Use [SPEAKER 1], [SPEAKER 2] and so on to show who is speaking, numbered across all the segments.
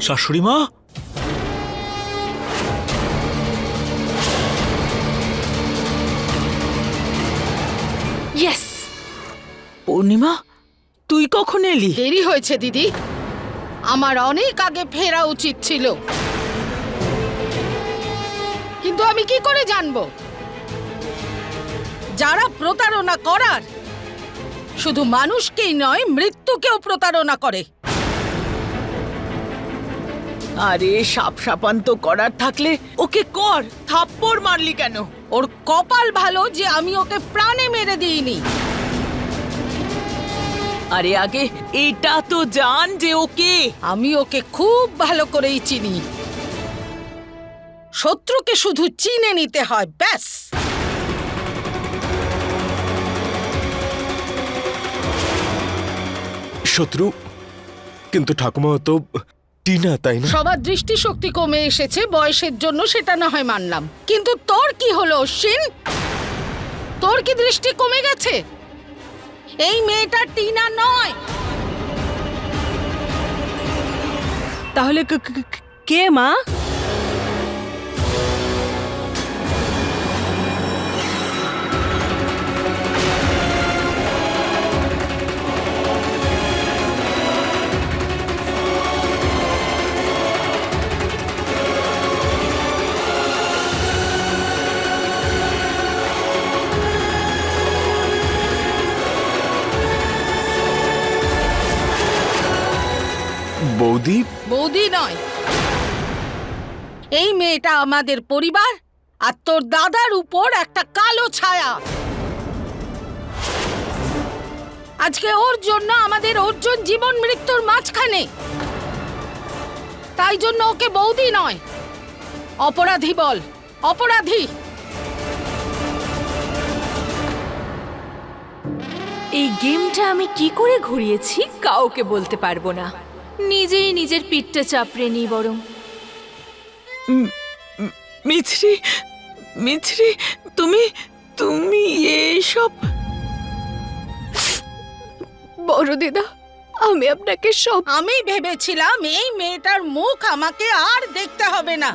[SPEAKER 1] শাশুড়ি মা?
[SPEAKER 2] ইয়েস
[SPEAKER 3] পূর্ণিমা তুই কখন এলি?
[SPEAKER 2] দেরি হয়েছে দিদি। আমার অনেক আগে ফেরা উচিত ছিল। কিন্তু আমি কি করে জানব? যারা প্রতারণা করার শুধু মানুষকেই নয় মৃত্যুকেও প্রতারণা করে।
[SPEAKER 3] আরে, সাপ সাপান্ত করার থাকলে ওকে কর, থাপ্পড় মারলি কেন?
[SPEAKER 2] ওর কপাল ভালো যে আমি ওকে প্রাণে মেরে দিইনি।
[SPEAKER 3] আরে আগে, এটা তো জান যে ওকে।
[SPEAKER 2] আমি ওকে খুব ভালো করেই চিনি। শত্রুকে শুধু চিনে নিতে হয়, ব্যাস।
[SPEAKER 4] শত্রু? কিন্তু ঠাকুমা তো টিনা তাই না?
[SPEAKER 2] সবার দৃষ্টিশক্তি কমে এসেছে বয়সের জন্য সেটা না হয় মানলাম। কিন্তু তোর কি হলো অশ্বিন তোর কি দৃষ্টি কমে গেছে? এই মেয়েটা টিনা নয়।
[SPEAKER 5] তাহলে কে- মা?
[SPEAKER 4] বৌদি?
[SPEAKER 2] বৌদি নয়। এই মেয়েটা আমাদের পরিবার আর তোর দাদার উপর একটা কালো ছায়া। আজকে ওর জন্য আমাদের অর্জুন জীবন মৃত্যুর মাঝখানে। তাই জন্য ওকে বৌদি নয়। অপরাধী বল অপরাধী।
[SPEAKER 6] এই গেমটা আমি কি করে ঘুরিয়েছি কাউকে বলতে পারব না। নিজেই নিজের পিঠটা চাপড়ে নিই বরং।
[SPEAKER 3] মিছরি মিছরি তুমি তুমি এইসব
[SPEAKER 6] বড় দিদা আমি আপনাকে সব
[SPEAKER 2] আমি ভেবেছিলাম এই মেয়েটার মুখ আমাকে আর দেখতে হবে না।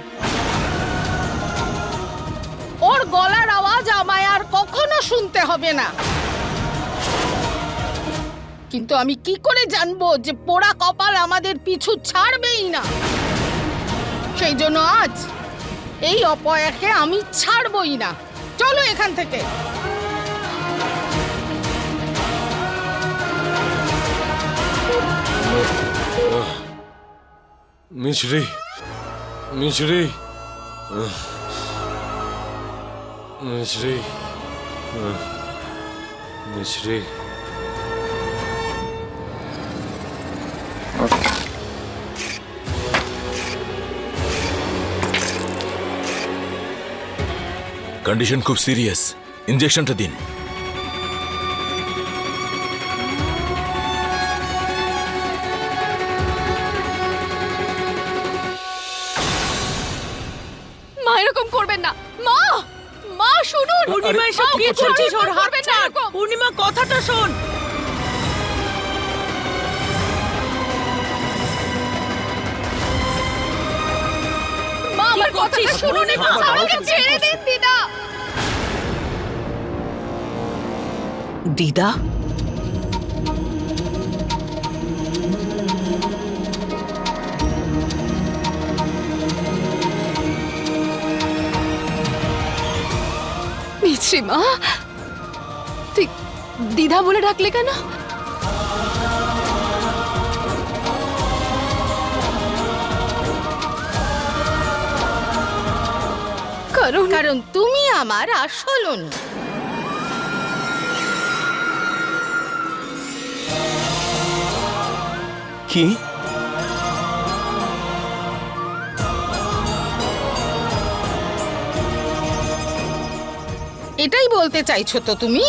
[SPEAKER 2] ওর গলার আওয়াজ আমায় আর কখনো শুনতে হবে না। কিন্তু আমি কি করে জানব যে পোড়া কপাল আমাদের পিছু ছাড়বেই না? সেই জন্য আজ এই অপয়াকে আমি ছাড়বই না। চলো এখান থেকে।
[SPEAKER 4] মিছরি মিছরি মিছরি মিছরি
[SPEAKER 1] কন্ডিশন খুব সিরিয়াস ইঞ্জেকশনটা দিন।
[SPEAKER 6] মা এরকম করবেন না। মা! মা শুনুন!
[SPEAKER 3] পূর্ণিমা এসব কি করছিস ওর হাত ছাড়। পূর্ণিমা কথাটা শোন।
[SPEAKER 6] মা আমার
[SPEAKER 3] কি করছিস?
[SPEAKER 6] কথাটা শুনুন আমাকে ছেড়ে দিন দিদা? মা তুই দিদা বলে ডাকলে কেন? কারণ
[SPEAKER 2] কারণ তুমি আমার আসল অনু।
[SPEAKER 4] কি?
[SPEAKER 2] এটাই বলতে চাইছো তো তুমি?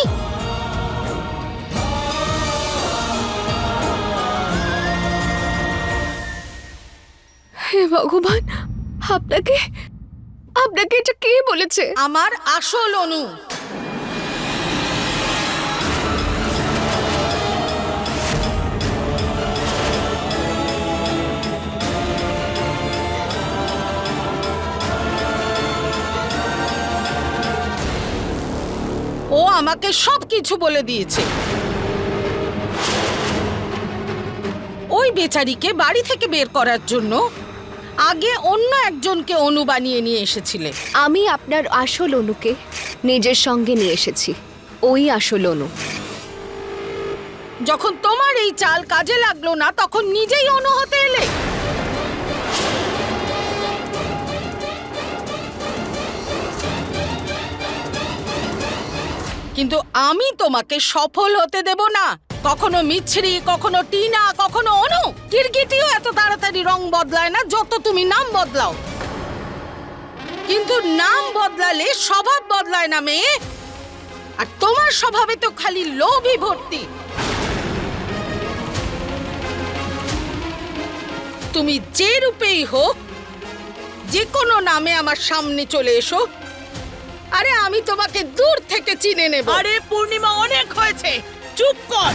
[SPEAKER 6] হে ভগবান আপনাকে আপনাকে এটা কে বলেছে?
[SPEAKER 2] আমার আসল অনু। আমাকে সব কিছু বলে দিয়েছে। ওই বেচারিকে বাড়ি থেকে বের করার জন্য আগে অন্য একজনকে অনু বানিয়ে নিয়ে এসেছিলে।
[SPEAKER 7] আমি আপনার আসল অনুকে নিজের সঙ্গে নিয়ে এসেছি। ওই আসল অনু।
[SPEAKER 2] যখন তোমার এই চাল কাজে লাগল না তখন নিজেই অনু হতে এলে। কিন্তু আমি তোমাকে সফল হতে দেব না। কখনো মিছরি, কখনো টিনা, কখনো অনু। কিরকিটিও এত তাড়াতাড়ি রং বদলায় না, যত তুমি নাম বদলাও। কিন্তু নাম বদলালে স্বভাব বদলায় না মেয়ে। আর তোমার স্বভাবে তো খালি লোভই ভর্তি। তুমি যে রূপেই হোক, যে কোনো নামে আমার সামনে চলে এসো। আরে আমি তোমাকে দূর থেকে চিনে নেব।
[SPEAKER 3] আরে পূর্ণিমা অনেক হয়েছে। চুপ কর।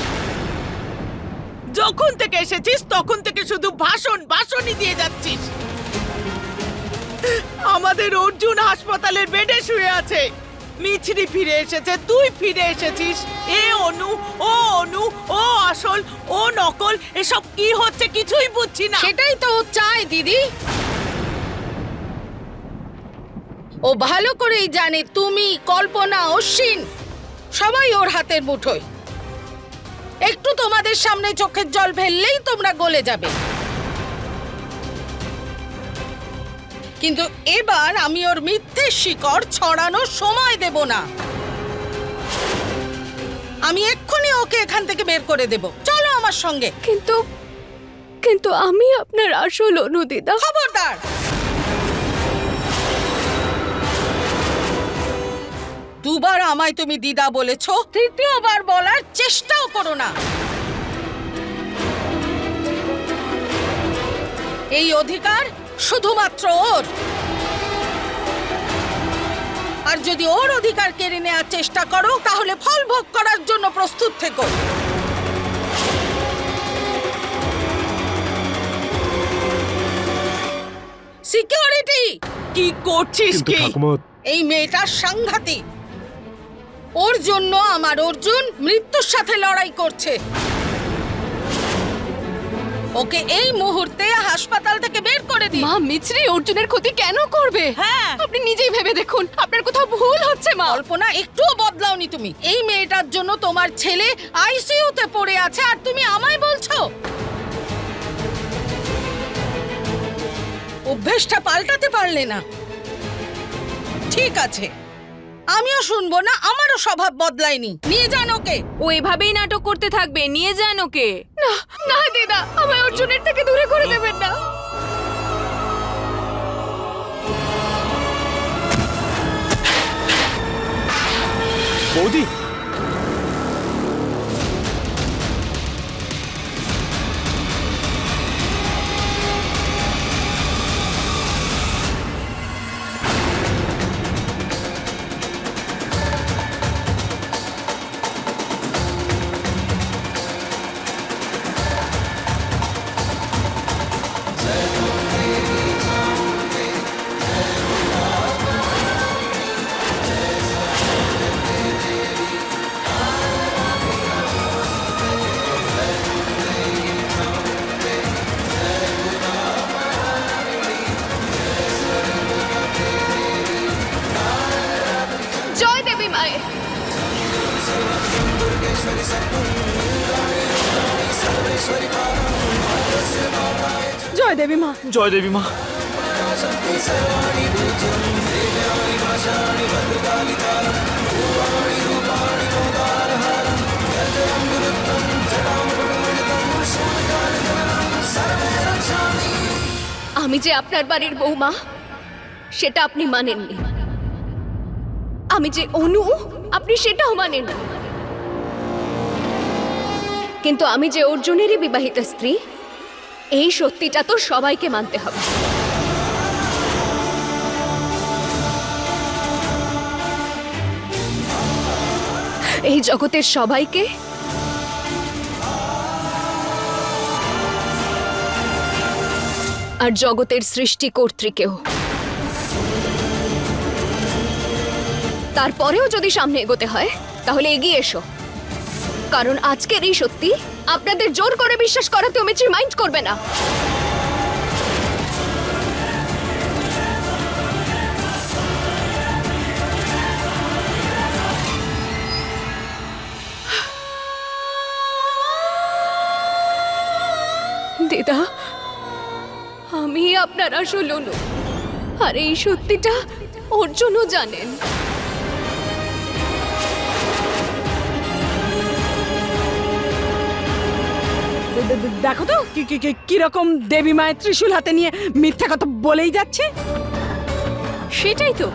[SPEAKER 3] যখন থেকে এসেছিস তখন থেকে শুধু ভাষণ ভাষণই দিয়ে যাচ্ছিস। আমাদের অর্জুন হাসপাতালের বেডে শুয়ে আছে। মিছরি ফিরে এসেছে তুই ফিরে এসেছিস। এ অনু ও অনু ও আসল ও নকল এসব কি হচ্ছে কিছুই বুঝছি না।
[SPEAKER 2] সেটাই তো চায় দিদি। ও ভালো করেই জানে তুমি কল্পনা অশ্বিন সবাই ওর হাতের মুঠোয়। একটু তোমাদের সামনে চোখের জল ফেললেই তোমরা গলে যাবে। কিন্তু এবার আমি ওর মিথ্যে শিকড় ছড়ানোর সময় দেব না। আমি এক্ষুনি ওকে এখান থেকে বের করে দেব। চলো আমার সঙ্গে।
[SPEAKER 7] কিন্তু কিন্তু আমি আপনার আসল অনু দিদা
[SPEAKER 2] খবরদার! দুবার আমায় তুমি দিদা বলেছ তৃতীয়বার বলার চেষ্টাও করো না। এই অধিকার শুধুমাত্র ওর। আর যদি ওর অধিকার কেড়ে নেওয়ার চেষ্টা করো তাহলে ফল ভোগ করার জন্য প্রস্তুত থেকো। সিকিউরিটি
[SPEAKER 3] কি করছিস কি?
[SPEAKER 2] এই মেয়েটা সাংঘাতিক। ওর জন্য আমার অর্জুন মৃত্যুর সাথে লড়াই করছে। ওকে এই মুহূর্তে হাসপাতাল থেকে বের করে দিন।
[SPEAKER 7] মা মিছরি অর্জুনের ক্ষতি কেন করবে?
[SPEAKER 3] হ্যাঁ।
[SPEAKER 7] আপনি নিজেই ভেবে দেখুন আপনার কোথাও ভুল হচ্ছে মা।
[SPEAKER 2] কল্পনা একটুও বদলাওনি তুমি। এই মেয়েটার জন্য তোমার ছেলে আইসিইউতে পড়ে আছে আর তুমি আমায় বলছো? অভ্যেসটা পাল্টাতে পারলে না। ঠিক আছে। আমিও শুনব না আমারও স্বভাব বদলায়নি। নিয়ে যান ওকে।
[SPEAKER 6] ও এভাবেই নাটক করতে থাকবে নিয়ে যান ওকে।
[SPEAKER 7] না না দিদা আমার অর্জুনের থেকে দূরে করে দেবেন না।
[SPEAKER 1] বৌদি
[SPEAKER 7] জয় দেবী
[SPEAKER 5] মা
[SPEAKER 1] জয় দেবী মা
[SPEAKER 7] আমি যে আপনার বাড়ির বৌমা সেটা আপনি মানেননি। আমি যে অনু আপনি সেটাও মানেন কিন্তু আমি যে অর্জুনেরই বিবাহিতা স্ত্রী এই সত্যিটা তো সবাইকে মানতে হবে। এই জগতের সবাইকে আর জগতের সৃষ্টিকর্ত্রীকেও তারপরেও যদি সামনে এগোতে হয়,
[SPEAKER 8] তাহলে এগিয়ে এসো। কারণ আজকের এই সত্যি আপনাদের জোর করে বিশ্বাস করাতেও মিছরি মাইন্ড করবে না। দিদা, আমি আপনার আসল আর এই সত্যিটা অর্জুনও জানেন।
[SPEAKER 5] দেখো তো কি কি কি- কীরকম দেবী মায়ের ত্রিশূল হাতে নিয়ে মিথ্যা কথা বলেই যাচ্ছে।
[SPEAKER 6] সেটাই তো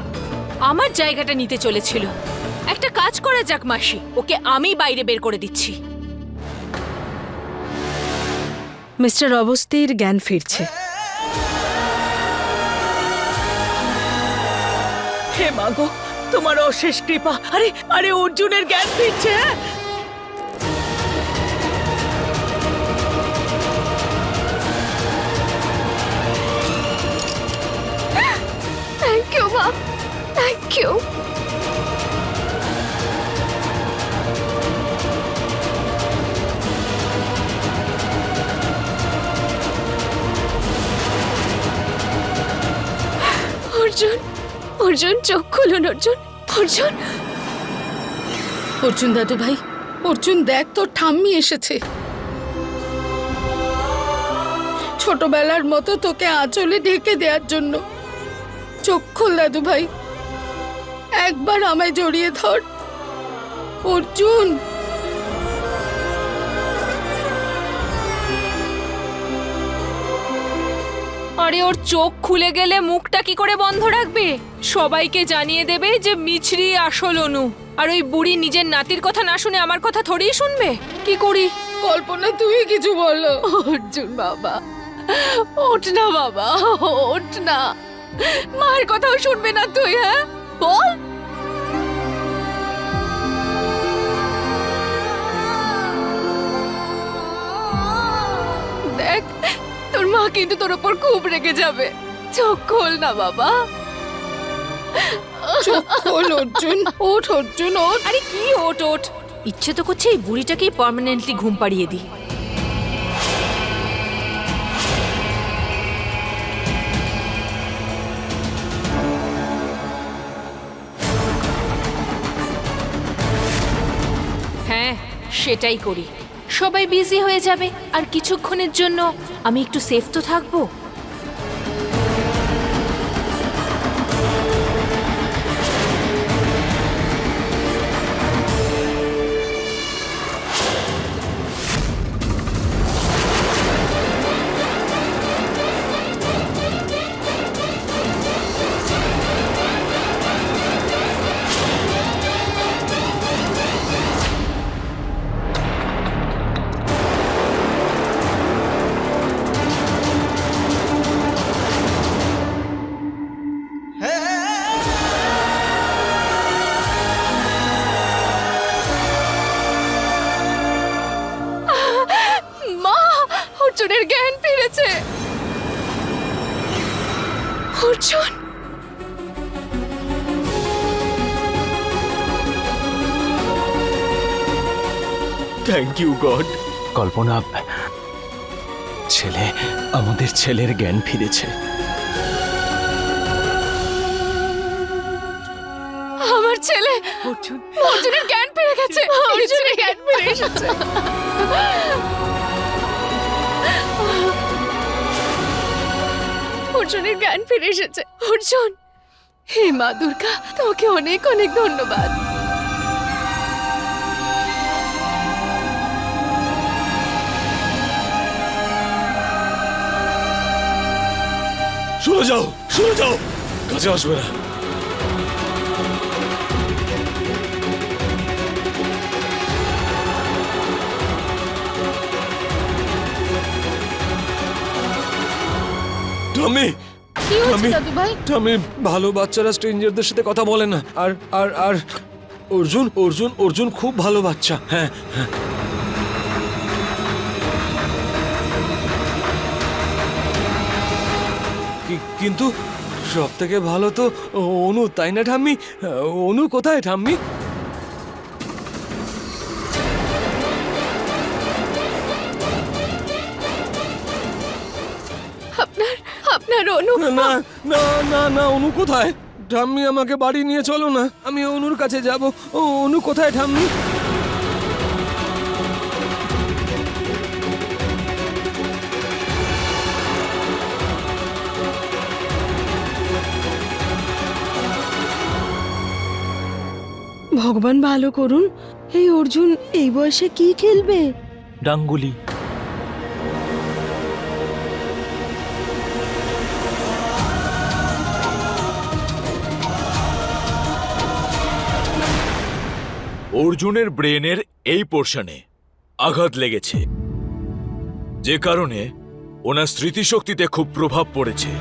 [SPEAKER 6] আমার জায়গাটা নিতে চলেছিল। একটা কাজ করা যাক মাসি ওকে আমি বাইরে বের করে দিচ্ছি।
[SPEAKER 5] মিস্টার অবস্থির জ্ঞান ফিরছে।
[SPEAKER 3] হে মাগো তোমার অশেষ কৃপা। আরে আরে অর্জুনের জ্ঞান ফিরছে হ্যাঁ?
[SPEAKER 8] মা থ্যাংক ইউ অর্জুন অর্জুন, চোখ খুলুন, অর্জুন অর্জুন।
[SPEAKER 2] অর্জুন দাদু ভাই, অর্জুন দেখ তোর ঠাম্মি এসেছে। ছোটবেলার মতো তোকে আঁচলে ঢেকে দেওয়ার জন্য চোখ খোল দাদু ভাই। একবার আমায় জড়িয়ে ধর। অর্জুন!
[SPEAKER 6] আরে ওর চোখ খুলে গেলে মুখটা কি করে বন্ধ রাখবে? সবাইকে জানিয়ে দেবে যে মিছরি আসল অনু। আর ওই বুড়ি নিজের নাতির কথা না শুনে আমার কথা থোড়েই শুনবে? কি করি?
[SPEAKER 2] কল্পনা তুই কিছু বলো।
[SPEAKER 8] অর্জুন বাবা ওঠ না বাবা ওঠ না। মায়ের কথাও শুনবে না তুই হ্যাঁ? বল। দেখ তোর মা কিন্তু তোর ওপর খুব রেগে যাবে। চোখ খোল না বাবা।
[SPEAKER 2] চোখ খোল অর্জুন। ওঠ অর্জুন ওঠ।
[SPEAKER 6] আরে কি ওট ওট ইচ্ছে তো করছে এই বুড়িটাকেই পার্মানেন্টলি ঘুম পাড়িয়ে দিই। সেটাই করি। সবাই বিজি হয়ে যাবে আর কিছুক্ষণের জন্য আমি একটু সেফ তো থাকব।
[SPEAKER 8] অর্জুনের জ্ঞান ফিরেছে। Arjun!
[SPEAKER 4] Thank you God
[SPEAKER 9] Kalpana ছেলে আমাদের ছেলের জ্ঞান ফিরেছে।
[SPEAKER 8] আমার ছেলে!
[SPEAKER 3] অর্জুন।
[SPEAKER 8] অর্জুনের জ্ঞান ফিরে গেছে। অর্জুনের জ্ঞান ফিরে এসেছে। অর্জুনের জ্ঞান ফিরে এসেছে। অর্জুন! হে মা দুর্গা, তোমাকে অনেক অনেক ধন্যবাদ।
[SPEAKER 4] সরে যাও সরে যাও। কাছে আসবে না। টমি
[SPEAKER 2] কি হয়েছে দাদু ভাই?
[SPEAKER 4] টমি ভালো বাচ্চারা স্ট্রেঞ্জারদের সাথে কথা বলে না। আর আর আর অর্জুন অর্জুন অর্জুন খুব ভালো বাচ্চা। হ্যাঁ হ্যাঁ। কিন্তু সব থেকে ভালো তো অনু তাই না ঠাম্মি? অনু কোথায় ঠাম্মি?
[SPEAKER 8] আপনার অনু।
[SPEAKER 4] না না না না অনু কোথায়? ঠাম্মি আমাকে বাড়ি নিয়ে চলো না। আমি অনুর কাছে যাব। ও অনু কোথায় ঠাম্মি?
[SPEAKER 5] ভগবান ভালো করুন। এই অর্জুন এই বয়সে কি খেলবে?
[SPEAKER 9] ডাঙ্গুলি।
[SPEAKER 1] অর্জুনের ব্রেনের এই পোর্শনে আঘাত লেগেছে যে কারণে ওনার স্মৃতিশক্তিতে খুব প্রভাব পড়েছে।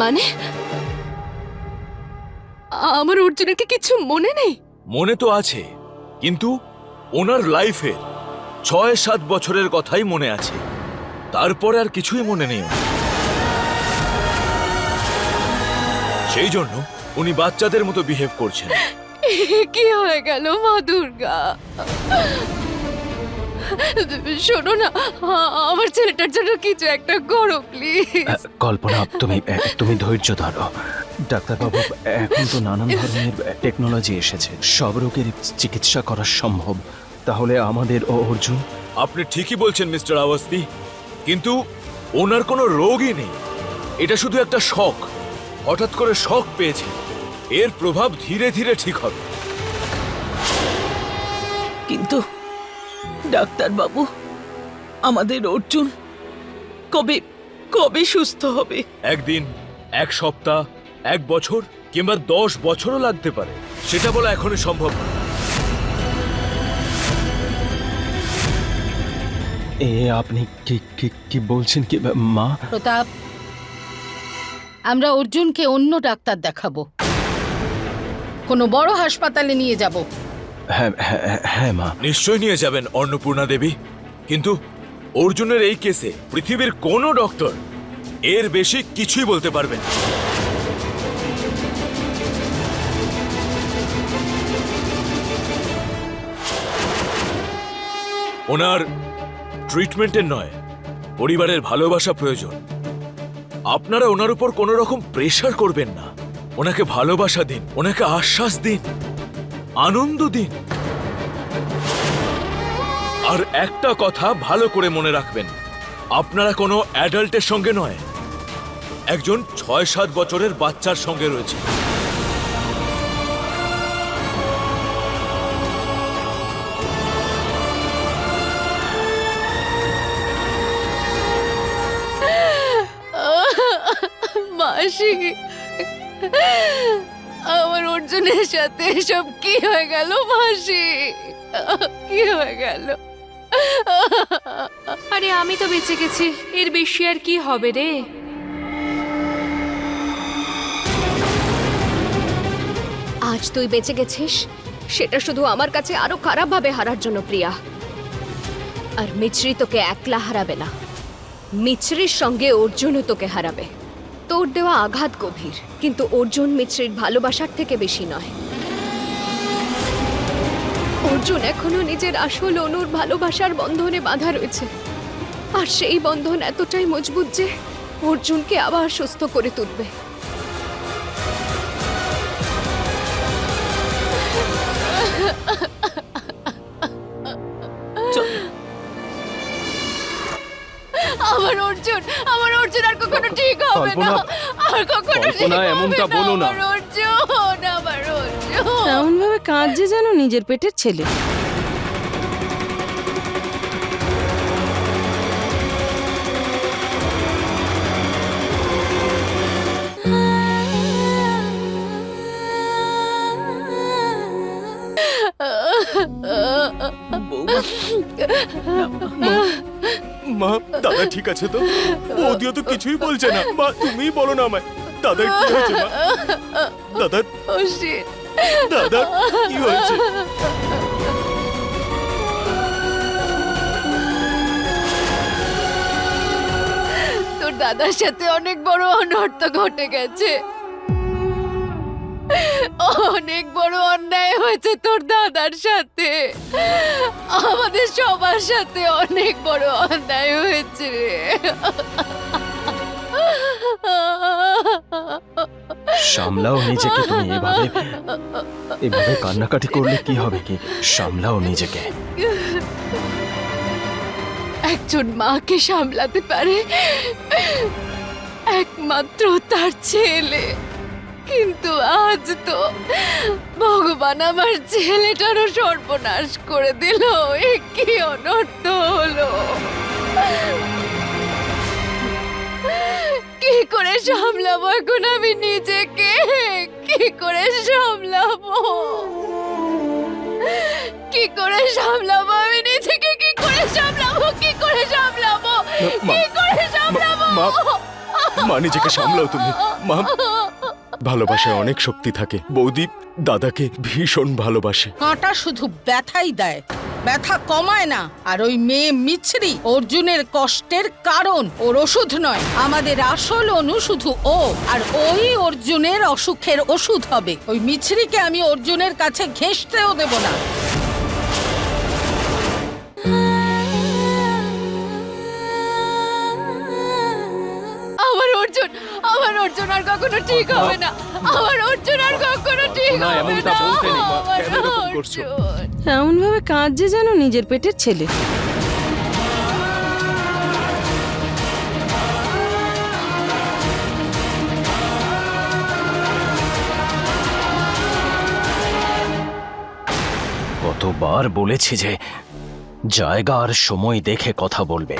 [SPEAKER 8] মানে? আমার অর্জুনের কি কিছু মনে নেই?
[SPEAKER 1] মনে তো আছে কিন্তু ওনার লাইফের ছয় সাত বছরের কথাই মনে আছে। তারপরে আর কিছুই মনে নেই সেই জন্য উনি বাচ্চাদের মতো বিহেভ করছেন।
[SPEAKER 8] কি হয়ে গেল মা দুর্গা? শোনো না আমার ছেলেটার জন্য কিছু একটা করো প্লিজ
[SPEAKER 9] কল্পনা তুমি তুমি ধৈর্য ধরো। ডাক্তারবাবু এখন তো নানান ধরনের টেকনোলজি এসেছে। সব রোগের চিকিৎসা করা সম্ভব। তাহলে আমাদের ও অর্জুন?
[SPEAKER 1] আপনি ঠিকই বলছেন মিস্টার আওয়াস্তি। কিন্তু ওনার কোনো রোগই নেই। এটা শুধু একটা শখ। হঠাৎ করে শখ পেয়েছে। এর প্রভাব ধীরে ধীরে ঠিক হবে।
[SPEAKER 3] কিন্তু ডাক্তার বাবু আমাদের অর্জুন কবে কবে সুস্থ হবে?
[SPEAKER 1] একদিন এক সপ্তাহ এক বছর কিংবা দশ বছরও লাগতে পারে। সেটা বলা এখনই সম্ভব না।
[SPEAKER 9] এ আপনি কি কি কি বলছেন কি মা?
[SPEAKER 2] প্রতাপ আমরা অর্জুনকে অন্য ডাক্তার দেখাবো। কোনো বড় হাসপাতালে নিয়ে যাব।
[SPEAKER 9] হ্যাঁ হ্যাঁ হ্যাঁ মা।
[SPEAKER 1] নিশ্চয় নিয়ে যাবেন অন্নপূর্ণা দেবী। কিন্তু অর্জুনের এই কেসে পৃথিবীর কোনো ডক্টর এর বেশি কিছুই বলতে পারবেন না। ওনার ট্রিটমেন্টের নয় পরিবারের ভালোবাসা প্রয়োজন। আপনারা ওনার উপর কোনো রকম প্রেশার করবেন না। ওনাকে ভালোবাসা দিন, ওনাকে আশ্বাস দিন, আনন্দ দিন। আর একটা কথা ভালো করে মনে রাখবেন, আপনারা কোনো অ্যাডাল্টের সঙ্গে নয়, একজন ছয় সাত বছরের বাচ্চার সঙ্গে রয়েছে।
[SPEAKER 8] আমার অর্জুনের সাথে এসব কি হয়ে গেল মাসি? কি হয়ে গেল?
[SPEAKER 6] আরে আমি তো বেঁচে গেছি। এর বেশি আর কি হবে রে?
[SPEAKER 8] আজ তুই বেঁচে গেছিস? সেটা শুধু আমার কাছে আরও খারাপ ভাবে হারার জন্য প্রিয়া। আর মিছরি তোকে একলা হারাবে না। মিছরির সঙ্গে অর্জুনও তোকে হারাবে। তোর দেওয়া আঘাত গভীর, কিন্তু অর্জুন মিত্রের ভালোবাসার থেকে বেশি নয়। অর্জুন এখনও নিজের আসল অনুর ভালোবাসার বন্ধনে বাঁধা রয়েছে। আর সেই বন্ধন এতটাই মজবুত যে অর্জুনকে আবার সুস্থ করে তুলবে। আমার অর্জুন আমার অর্জুন আর কখনো ঠিক হবে না। আর কখনো ঠিক হবে
[SPEAKER 9] এমনটা বলো না।
[SPEAKER 8] আমার অর্জুন আমার অর্জুন।
[SPEAKER 5] এমন ভাবে কাঁদছে যেন নিজের পেটের ছেলে।
[SPEAKER 3] বৌমা।
[SPEAKER 10] মা দাদা ঠিক আছে তো? বৌদিও তো কিছুই বলছে না। মা তুমিই বলো না আমায়। দাদার কি হয়েছে মা? দাদার
[SPEAKER 8] শিট
[SPEAKER 10] কি হয়েছে?
[SPEAKER 8] তোর দাদার সাথে অনেক বড় অনর্থ ঘটে গেছে। অনেক বড় অন্যায় হয়েছে তোর দাদার সাথে। আমাদের সবার সাথে অনেক বড় অন্যায় হয়েছে রে।
[SPEAKER 9] সামলাও নিজেকে তুমি এভাবে। এভাবে কান্নাকাটি করলে কি হবে কি? সামলাও নিজেকে।
[SPEAKER 8] একজন মাকে সামলাতে পারে। একমাত্র তার ছেলে। কিন্তু আজ তো ভগবান আমার ছেলেটারও সর্বনাশ করে দিল। এ কি অনর্থ হলো? কি করে সামলাবো এখন আমি নিজেকে? কি করে সামলাবো? কি করে সামলাবো আমি নিজেকে? কি করে সামলাবো? কি করে সামলাবো? কি করে সামলাবো?
[SPEAKER 10] মা নিজেকে সামলাও তুমি। মা ভালোবাসায় অনেক শক্তি থাকে। বৌদি দাদাকে ভীষণ ভালোবাসে।
[SPEAKER 2] কাঁটা শুধু ব্যথাই দেয়। ব্যথা কমায় না। আর ওই মেয়ে মিছরি অর্জুনের কষ্টের কারণ। ওর ওষুধ নয়। আমাদের আসল অনু শুধু ও। আর ওই অর্জুনের অসুখের ওষুধ হবে। ওই মিছরিকে আমি অর্জুনের কাছে ঘেঁষতেও দেব না।
[SPEAKER 8] ঠিক হবে না। আমার অর্জুন আর কখনো ঠিক হবে না।
[SPEAKER 5] এমন ভাবে কাঁদছে যেন নিজের পেটের ছেলে।
[SPEAKER 9] কতবার বলেছি যে জায়গা আর সময় দেখে কথা বলবে।